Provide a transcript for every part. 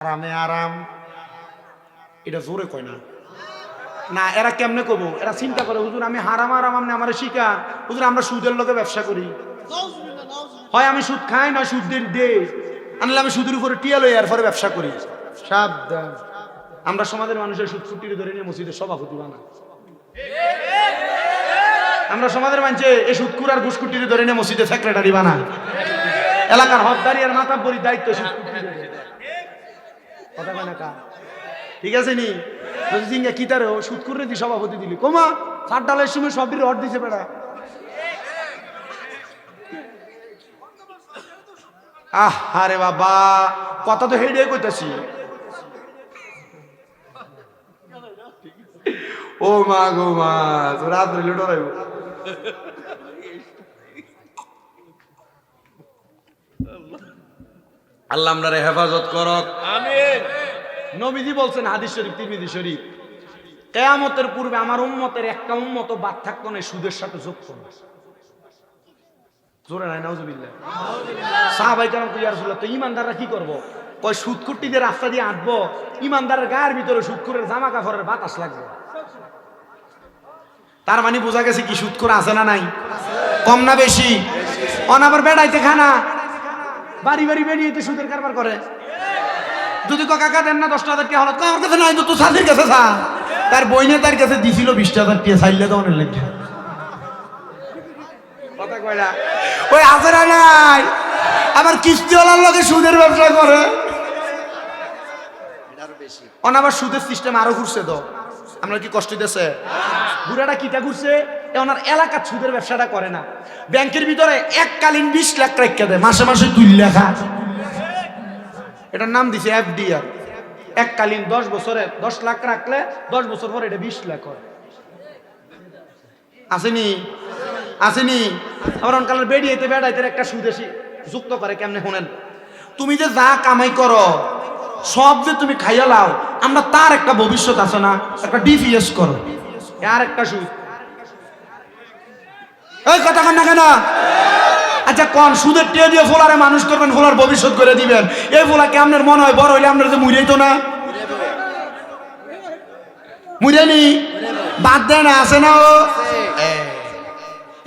আরামে আরাম। এটা জোরে কয় না। না এরা কেমনে করব এরা চিন্তা করে হুজুর আমি হারাম আরাম আপনি আমার শিকা হুজুর আমরা সুদের লোকে ব্যবসা করি। হয় আমি সুদ খাই না সুদ দিন দে। আনলে আমি সুদের উপরে টিয়া লই এরপরে ব্যবসা করি। সাবধান। আমরা সমাজের মানুষের সুদ ফুটিরে ধরে নিয়ে মসজিদের সভাপতি বানা আমরা সমাজের মানুষে এই সুদকুর আর ঘুসকুটিরে ধরে নিয়ে মসজিদের সেক্রেটারি বানা এলাকার হকদারি আর মাথা পরি দায়িত্ব ধরে। কথা কয় না কা? ঠিক আছে নি? জিঙ্গা কি তারে সুদ করে দি, সভাপতি দিলি। কমা সাত ডালের সময় সব রড দিছে বেড়া। আহ, আরে বাবা, কথা তো হেডে কইতাছি। ও মা গো মা রাত্রে লুটো আল্লাহ আমরা হেফাজত করক। নবীজি বলছেন হাদিস শরীফ তিরমিজি শরীফ। কেয়ামতের পূর্বে আমার উম্মতের একটা উম্মত বাদ থাকতো না সুদের সাথে যোগ করবে জোরে নাই নাউজুবিল্লাহ। সাহাবাই কারণ তুই আর তো ইমানদাররা কি করব? কয় সুদকুট্টিদের রাস্তা দিয়ে আঁটবো ইমানদারের গায়ের ভিতরে সুদকুরের জামা কাপড়ের বাতাস লাগবে। তার মানে বোঝা গেছে কি সুদকুর আছে না নাই? কম না বেশি? অন আবার বেড়াইতে খানা? বাড়ি বাড়ি বেরিয়ে সুদের কারবার করে। যদি কাকা দেন না দশটা হাজার টাকা হলো তো আমার কাছে নাই তো তোর সাথীর কাছে থা তার বইনে তার কাছে দিছিল বিশটা হাজার টাকা চাইলে তো অনেক লাগে। কথা কয়লা ওই না নাই। আবার কিস্তিওয়ালার লোকে সুদের ব্যবসা করে। অন আবার সুদের সিস্টেম আরও ঘুরছে তো। আমরা কি কষ্ট দিতেছে বুড়াটা কিটা ঘুরছে? ওনার এলাকার সুদের ব্যবসাটা করে না। ব্যাংকের ভিতরে এককালীন বিশ লাখ রেখে দেয়, মাসে মাসে দুই লেখা। এটার নাম দিছে এফডিআর। এককালীন দশ বছরে দশ লাখ রাখলে দশ বছর পর এটা বিশ লাখ হয়। আসেনি? আসেনি? আবার অনকালের বেরিয়েতে বেড়াইতে একটা সুদেশি যুক্ত করে, কেমনে শুনেন? তুমি যে যা কামাই করো, সব যে তুমি খাইয়া লাও, আমরা তার একটা ভবিষ্যৎ আছে না, একটা ডিপিএস করো। আর একটা সুদ। এই কথা কন না কেন? আচ্ছা কোন, সুদের টিয়া দিয়ে ফোলারে মানুষ করবেন, ফোলার ভবিষ্যৎ করে দিবেন। এই ফোলা কেমনের মনে হয় বড় হইলে আমরা যে মুড়িয়ে তো না? মুড়িয়ে বাদ দেয় না আছে না ও?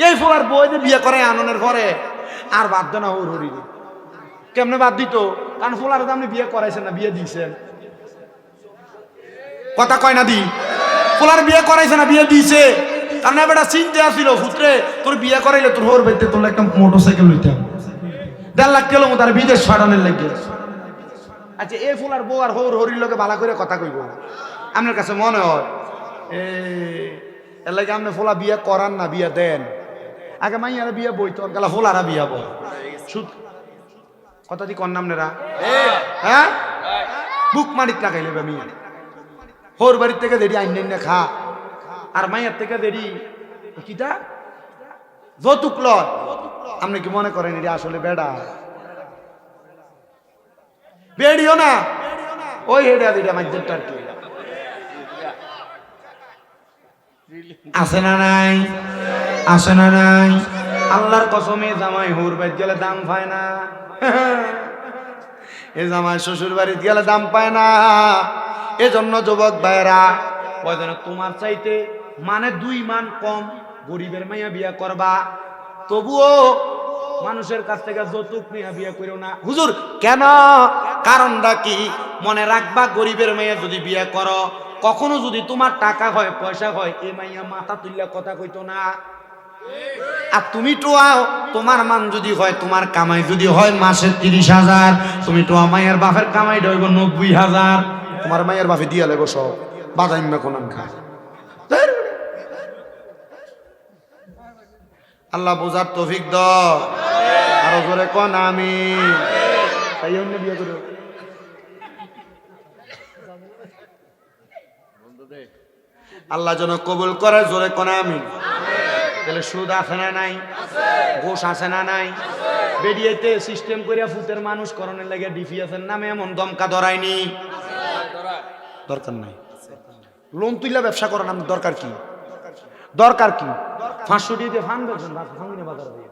এই ফোলার বই যে বিয়ে করে আননের ঘরে, আর বাদ দেয় না ওর হরি কেমনে বাদ দিত? কারণ ফোলার তো আপনি বিয়ে করাইছেন না, বিয়ে দিয়েছেন। কথা কয় না দি। ফোলার বিয়ে করাইছে না, বিয়ে দিয়েছে। কারণ এবারটা চিনতে আসিল ফুটরে তোর বিয়ে করাইলে তোর হোর বাইতে তোর একটা মোটর সাইকেল লইতাম দেড় লাখ কিলো তার বিদেশ ফাটানোর লাগে। আচ্ছা এ ফুল আর বউ আর হৌর হরির লোকে বালা করে কথা কইব আপনার কাছে মনে হয় এর লাগে আপনি ফোলা বিয়ে করান না, বিয়ে দেন। আগে মাইয়ারা বিয়ে বইতো গেলা ফোলারা বিয়া বই সুদ কথা দি কন্যাম নেরা? হ্যাঁ? বুক মারিত লাগাইলে মিয়া। হোর বাড়ির থেকে দেরি আইন খা। আর মাইয়ার থেকে দেরি। কিটা? যৌতুক লয় আপনি কি মনে করেন এটা আসলে বেড়া? বেড়িও না। ওই হেডা দিটা মাঝের টার্কি আছে না নাই? আছে না নাই? আল্লাহর কসমে জামাই হুর বাইত গেলে দাম পায় না। এ জামাই শ্বশুর বাড়িতে গেলে দাম পায় না। এজন্য যুবক ভাইরা তোমার চাইতে মানে দুই মান কম, গরিবের মাইয়া বিয়া করবা। তবুও মানুষের কাছ থেকে যৌতুক নিয়ে বিয়া করিও না। হুজুর, কেন? কারণটা কি? মনে রাখবা, গরিবের মেয়ে যদি বিয়ে করো, কখনো যদি তোমার টাকা হয়, পয়সা হয়, এ মাইয়া মাথা তুললে কথা কইতো না। আর তুমি টোয়াও, তোমার মান যদি হয়, তোমার কামাই যদি হয়, মাসে তিরিশ হাজার। তুমি টোয়া মায়ের বাপের কামাই হইব নব্বই হাজার। তোমার মায়ের বাপে দিয়া লেগো সব। বাদাইম না কোন খা আল্লাহ বোঝার তফিক দ আরও জোরে কন আমি তাই আল্লাহ যেন কবুল করে, জোরে কন আমি তাহলে সুদ আছে না নাই? ঘোষ আছে না নাই? বেরিয়েতে সিস্টেম করিয়া ফুতের মানুষ করণের লাগে ডিফিএসের নামে এমন দমকা ধরায়নি দরকার নাই। লোন তুইলা ব্যবসা করার নাম দরকার কি? দরকার কি? পাঁচশো দিয়ে ফান বেচবেন ফাঙ্গিনে বাজার দিয়ে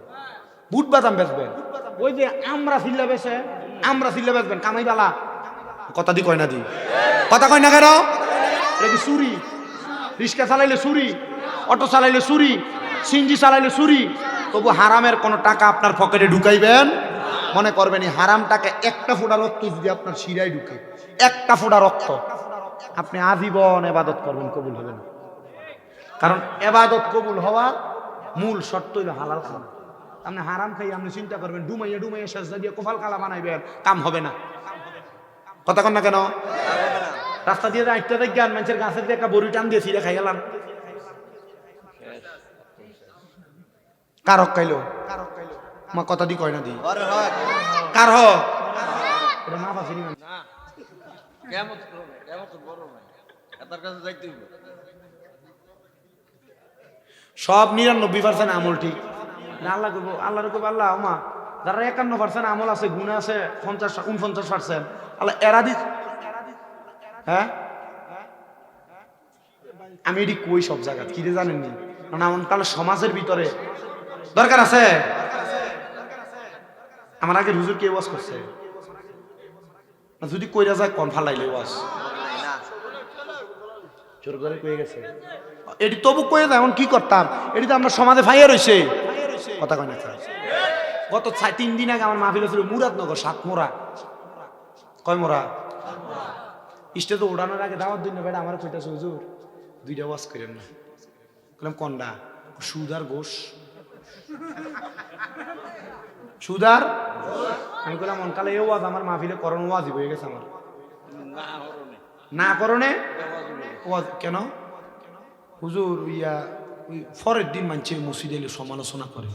বুট বাদাম বেচবেন? ওই যে আমরা ফিল্লা বেচে আমরা ফিল্লা বেচবেন কামাই বালা। কথা দি কয় না দি। কথা কয় না কেন? এটা চুরি রিক্সা চালাইলে চুরি অটো চালাইলে চুরি সিঞ্জি চালাইলে চুরি তবু হারামের কোনো টাকা আপনার পকেটে ঢুকাইবেন? মনে করবেন এই হারাম টাকা একটা ফোঁটা রক্ত যদি আপনার শিরায় ঢুকে একটা ফোঁটা রক্ত আপনি আজীবন এবাদত করবেন কবুল হবে না। কারণ এবাদত কবুল হওয়া মূল শর্ত হইল হালাল খাওয়া। আপনি হারাম খাই আপনি চিন্তা করবেন ডুমাইয়া ডুমাইয়া সাজদা দিয়ে কোফাল কালা বানাইবেন কাম হবে না। কথা কন না কেন? রাস্তা দিয়ে আটটা দেখবেন মানুষের গাছের দিয়ে একটা বড়ি টান দিয়ে ছিঁড়ে খাই গেলাম কারক কাইলো মা কথা দি কয় না দি? কার হ আছে কেমন কেমন বড় এটার কাছে যাইতে হইব। সব নিরানব্বই পার্সেন্ট আমল ঠিক। আল্লাহ করব আল্লাহর করব আল্লাহ আমা যারা একান্ন পার্সেন্ট আমল আছে, গুণে আছে, পঞ্চাশ উনপঞ্চাশ পার্সেন্ট আল্লাহ এরা দি হ্যাঁ? আমি এটি কই সব জায়গা কি রে জানেননি? কারণ এমন কালে সমাজের ভিতরে দরকার আছে? আমার আগে হুজুর কে ওয়াজ করছে? যদি কইরা যায় কন ফালাইলে ওয়াজ। জোর করে কয়ে গেছে। এটি তবু কয়ে যায় এমন কি করতাম? এটি তো আমরা সমাজে ফাইয়া রয়েছে কথা কয় না। গত তিন দিন আগে আমার মাহফিল ছিল মুরাদনগর সাত মোড়া কয় মোড়া? স্টেজে ওড়ানোর আগে দাওয়াত দিন বেটা, আমার কইতাছে, হুজুর, দুইটা ওয়াজ করেন না। বললাম কন্ডা? সুদার ঘোষ। সুদার আমি বললাম অনকালে এ ওয়াজ, আমার মাহফিলে করণ ওয়াজি হয়ে গেছে আমার। না করণে? ওয়াজ কেন? হুজুর ইয়া ওই পরের দিন মানছে মসজিদে এলে সমালোচনা করে।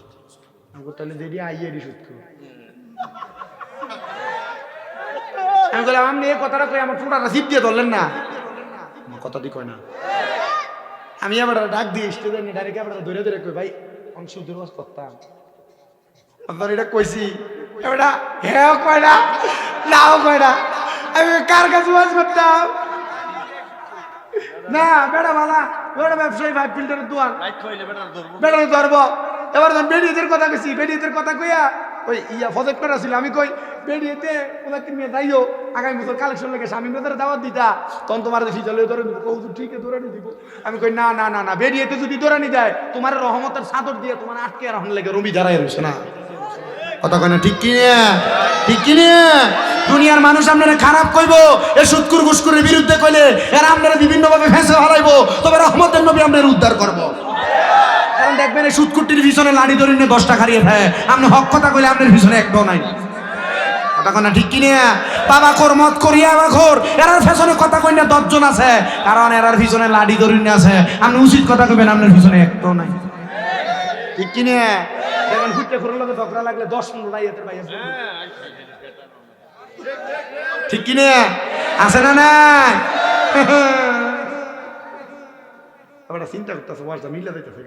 আমি বললাম, তাহলে যেদি আইয়ে দি সুৎ আমি বললাম আপনি এই কথাটা কই আমার পুরাটা জিপ দিয়ে ধরলেন না? আমার কথা দি কয় না। আমি আবার ডাক দিয়ে স্টেজে নিয়ে ডাইরেক্ট আবার ধরে ধরে কই ভাই অংশ দুর্বাস করতাম। আপনার এটা কইছি। এবারটা হ্যাঁ কয় না নাও কয় না। আমি কার কাছে ওয়াজ করতাম? না বেড়া ভালা বেড়া ব্যবসায়ী ভাই ফিল্টারের বেড়া ধরবো। এবার বেরিয়েদের কথা বেরিয়েদের কথা কইয়া ওই ইয়া ফজেক করা ছিল আমি কই বেরিয়েতে ওনাকে নিয়ে যাইও? আগামী বছর কালেকশন লেগে স্বামী মেয়েদের দাওয়াত দিতা। তখন তোমার দেখি চলে ধরে দিব কৌ ঠিক ধরে দিব আমি কই না না না না বেরিয়েতে যদি ধরে নি যায় তোমার রহমতের সাদর দিয়ে তোমার আটকে রাখুন লেগে রবি দাঁড়াই রয়েছে না। কথা কয় না, ঠিক কি না ঠিক কি না দুনিয়ার মানুষ আপনারা খারাপ কইব, এ সুৎকুর ঘুসকুরের বিরুদ্ধে কইলে এরা আপনারা বিভিন্ন ভাবে ফেঁসে হারাইবো তবে রহমতের নবী আপনার উদ্ধার করব। কারণ দেখবেন এই সুৎকুরটির পিছনে লাড়ি ধরে নিয়ে দশটা খারিয়ে হ্যাঁ আপনি হক কথা কইলে আপনার পিছনে একটাও নাই। কথা না, ঠিক বাবা, খোর মত করিয়া বা খোর, এরার কথা কই না, দশজন আছে। কারণ এরার পিছনে লাড়ি ধরে নিয়ে আছে। আপনি উচিত কথা কইবেন, আপনার পিছনে একটাও নাই। ঠিক কি না হুটে করে লোকে ঝগড়া লাগলে দশ মিনিট এতে ভাই ঠিক কি না আছে না নাই? আমরা চিন্তা করতেছে ওয়াজটা মিলে দিতেছে